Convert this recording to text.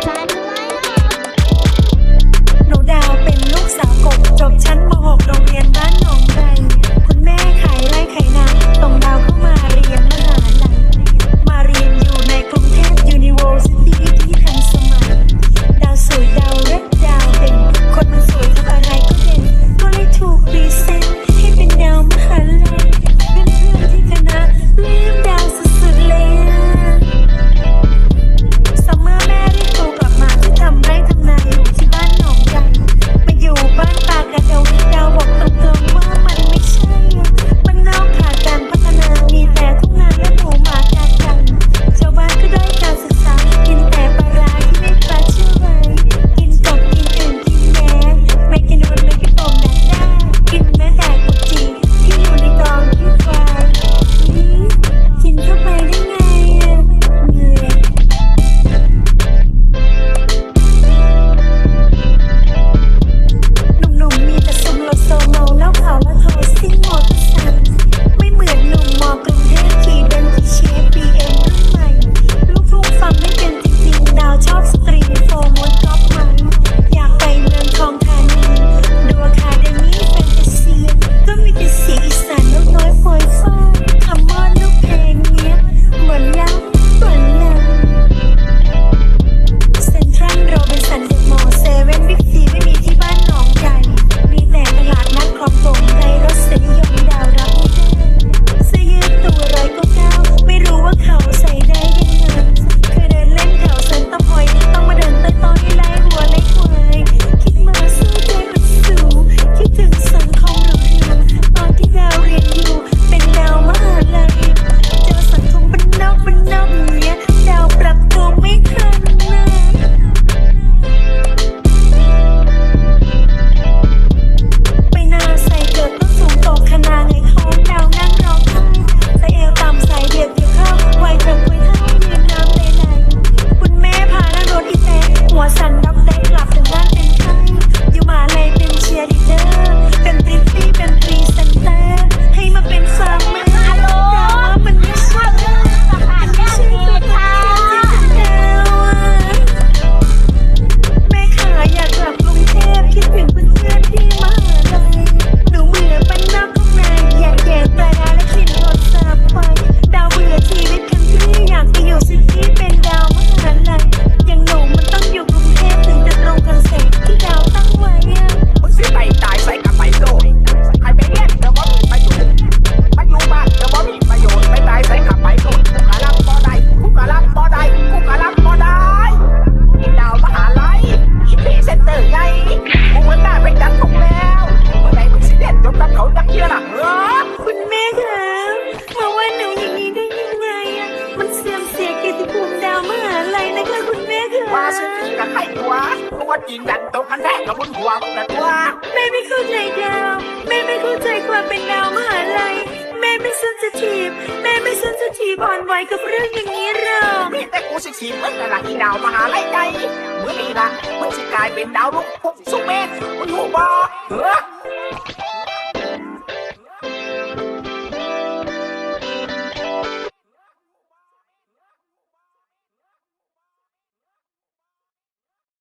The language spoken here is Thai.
Bye. ว่าจริงดันตกมันแท้กับบนหัวมึงนะตัวแม่ไม่เข้าใจดาวแม่ไม่เข้าใจความเป็นดาวมหาลัยแม่ไม่ซึนสทีบแม่ไม่ซึนสทีบอ่อนไหวกับเรื่องอย่างนี้หรอกมีแต่กูสิทีฟมัหละที่ดาวมหาลัยใจเมื่อไอ้ละมันจะกลายเป็นดาวลูกพุ่งสุเมธมึงรู้บ่เออ